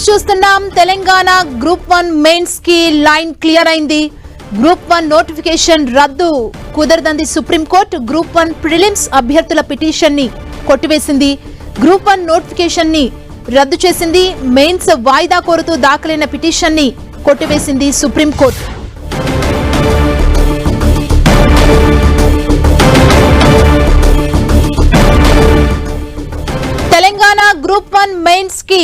News చూస్తున్నాం. Telangana group one మెయిన్స్కి line clear అయింది. గ్రూప్ వన్ నోటిఫికేషన్ రద్దు కుదరదంది supreme court group one prelims అభ్యర్థుల పిటిషన్ని కొట్టివేసింది. గ్రూప్ వన్ నోటిఫికేషన్ని రద్దు చేసింది. మెయిన్స్ వాయిదా కోరుతూ దాఖలైన పిటిషన్ని కొట్టివేసింది supreme court Telangana group one మెయిన్స్కి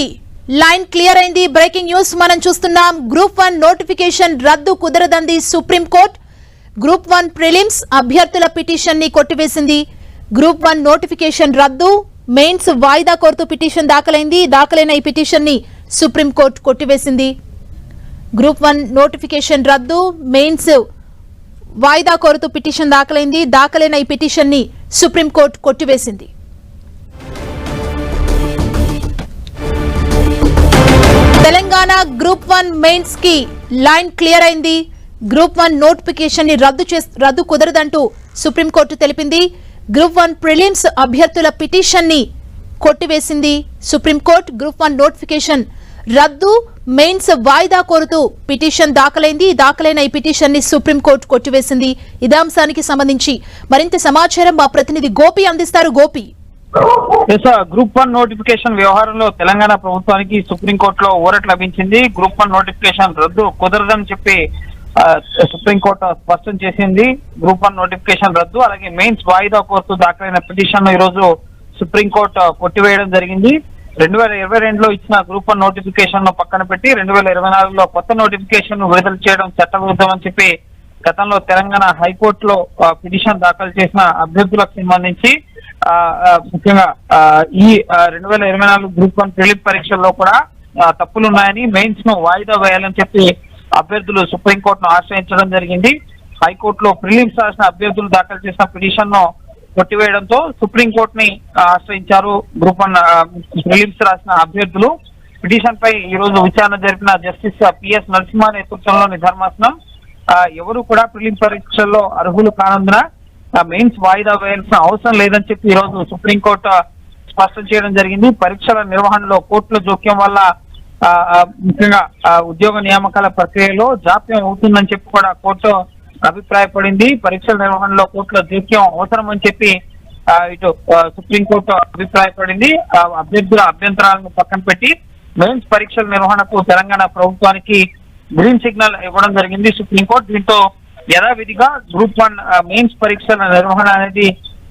లైన్ క్లియర్ అయింది. బ్రేకింగ్ న్యూస్ మనం చూస్తున్నాం. గ్రూప్ వన్ నోటిఫికేషన్ రద్దు కుదరదంది supreme court group one prelims అభ్యర్థుల పిటిషన్ని కొట్టివేసింది. గ్రూప్ వన్ నోటిఫికేషన్ రద్దు. మెయిన్స్ వాయిదా కోరుతూ పిటిషన్ దాఖలైంది. దాఖలైన ఈ పిటిషన్ని సుప్రీంకోర్టు కొట్టివేసింది. గ్రూప్ వన్ నోటిఫికేషన్ రద్దు. మెయిన్స్ వాయిదా కోరుతూ పిటిషన్ దాఖలైంది. దాఖలైన ఈ పిటిషన్ని సుప్రీంకోర్టు కొట్టివేసింది. తెలంగాణ గ్రూప్ వన్ మెయిన్స్కి లైన్ క్లియర్ అయింది. గ్రూప్ వన్ నోటిఫికేషన్ని రద్దు చేస్- రద్దు కుదరదంటూ సుప్రీంకోర్టు తెలిపింది. గ్రూప్ వన్ ప్రిలిమ్స్ అభ్యర్థుల పిటిషన్ని కొట్టివేసింది supreme court. Group one notification రద్దు మెయిన్స్ వాయిదా కోరుతూ పిటిషన్ దాఖలైంది. దాఖలైన ఈ పిటిషన్ని సుప్రీంకోర్టు కొట్టివేసింది. ఇదే అంశానికి సంబంధించి మరింత సమాచారం మా ప్రతినిధి గోపి అందిస్తారు. గోపి. గ్రూప్ వన్ నోటిఫికేషన్ వ్యవహారంలో తెలంగాణ ప్రభుత్వానికి సుప్రీంకోర్టులో ఊరట్ లభించింది. గ్రూప్ వన్ నోటిఫికేషన్ రద్దు కుదరదని చెప్పి సుప్రీంకోర్టు స్పష్టం చేసింది. గ్రూప్ వన్ నోటిఫికేషన్ రద్దు అలాగే మెయిన్స్ వాయిదా కోర్టు దాఖలైన పిటిషన్ ఈ రోజు సుప్రీంకోర్టు కొట్టివేయడం జరిగింది. రెండు వేల ఇరవై రెండులో ఇచ్చిన గ్రూప్ వన్ నోటిఫికేషన్ను పక్కన పెట్టి రెండు వేల ఇరవై నాలుగులో కొత్త నోటిఫికేషన్ను విడుదల చేయడం చట్టవిరుద్ధం అని చెప్పి గతంలో తెలంగాణ హైకోర్టులో పిటిషన్ దాఖలు చేసిన అభ్యర్థులకు సంబంధించి ముఖ్యంగా ఆ, ఈ రెండు వేల ఇరవై నాలుగు గ్రూప్ వన్ ప్రిలిమ్ పరీక్షల్లో కూడా తప్పులు తప్పులున్నాయని మెయిన్స్ను వాయిదా వేయాలని చెప్పి అభ్యర్థులు సుప్రీంకోర్టును ఆశ్రయించడం జరిగింది. హైకోర్టులో ప్రిలిమ్స్ రాసిన అభ్యర్థులు దాఖలు చేసిన పిటిషన్ను కొట్టివేయడంతో సుప్రీంకోర్టుని ని ఆశ్రయించారు గ్రూప్ వన్ ప్రిలిమ్స్ రాసిన అభ్యర్థులు. పిటిషన్ పై ఈ రోజు విచారణ జరిపిన జస్టిస్ పిఎస్ నరసింహ నేతృత్వంలోని ధర్మాసనం ఆ, ఎవరు కూడా ప్రిలిమ్ పరీక్షల్లో అర్హులు కానందున మెయిన్స్ వాయిదా వేయాల్సిన అవసరం లేదని చెప్పి ఈ రోజు సుప్రీంకోర్టు స్పష్టం చేయడం జరిగింది. పరీక్షల నిర్వహణలో కోర్టుల జోక్యం వల్ల ఆ, ముఖ్యంగా ఆ, ఉద్యోగ నియామకాల ప్రక్రియలో జాప్యం అవుతుందని చెప్పి కూడా కోర్టు అభిప్రాయపడింది. పరీక్షల నిర్వహణలో కోర్టుల జోక్యం అవసరం అని చెప్పి ఇటు సుప్రీంకోర్టు అభిప్రాయపడింది. ఆ, అభ్యర్థుల అభ్యంతరాలను పక్కన పెట్టి మెయిన్స్ పరీక్షల నిర్వహణకు తెలంగాణ ప్రభుత్వానికి గ్రీన్ సిగ్నల్ ఇవ్వడం జరిగింది సుప్రీంకోర్టు. దీంతో యథావిధిగా గ్రూప్ వన్ మెయిన్స్ పరీక్షల నిర్వహణ అనేది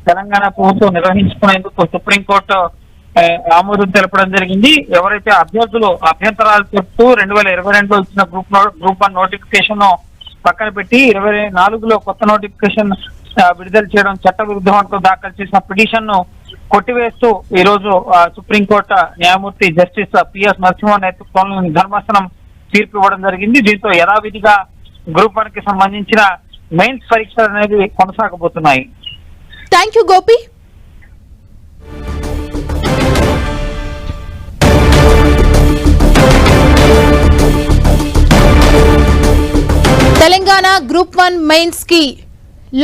తెలంగాణ ప్రభుత్వం నిర్వహించుకునేందుకు సుప్రీంకోర్టు ఆమోదం తెలపడం జరిగింది. ఎవరైతే అభ్యర్థులు అభ్యంతరాలు చెప్తూ రెండు వేల ఇరవై రెండులో ఇచ్చిన గ్రూప్ నో- గ్రూప్ వన్ నోటిఫికేషన్ పక్కన పెట్టి ఇరవై నాలుగులో కొత్త నోటిఫికేషన్ విడుదల చేయడం చట్ట విరుద్ధం అంటూ దాఖలు చేసిన పిటిషన్ను కొట్టివేస్తూ ఈ రోజు సుప్రీంకోర్టు న్యాయమూర్తి జస్టిస్ పిఎస్ నరసింహ నేతృత్వంలోని ధర్మాసనం తీర్పు ఇవ్వడం జరిగింది. దీంతో యథావిధిగా గ్రూప్ వన్కి సంబంధించిన మెయిన్స్ పరీక్షలు అనేది కొనసాగబోతున్నాయి. Thank you Gopi Telangana group one మెయిన్స్కి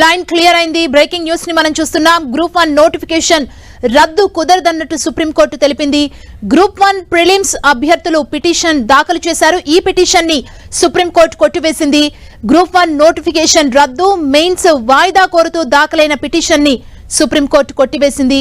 లైన్ క్లియర్ అయింది. బ్రేకింగ్ న్యూస్ని మనం చూస్తున్నాం. గ్రూప్ వన్ నోటిఫికేషన్ రద్దు కుదరదన్నట్టు సుప్రీంకోర్టు తెలిపింది. గ్రూప్ వన్ ప్రిలిమ్స్ అభ్యర్థులు పిటిషన్ దాఖలు చేశారు. ఈ పిటిషన్ని సుప్రీంకోర్టు కొట్టివేసింది. గ్రూప్ వన్ నోటిఫికేషన్ రద్దు మెయిన్స్ వాయిదా కోరుతూ దాఖలైన పిటిషన్ని సుప్రీంకోర్టు కొట్టివేసింది.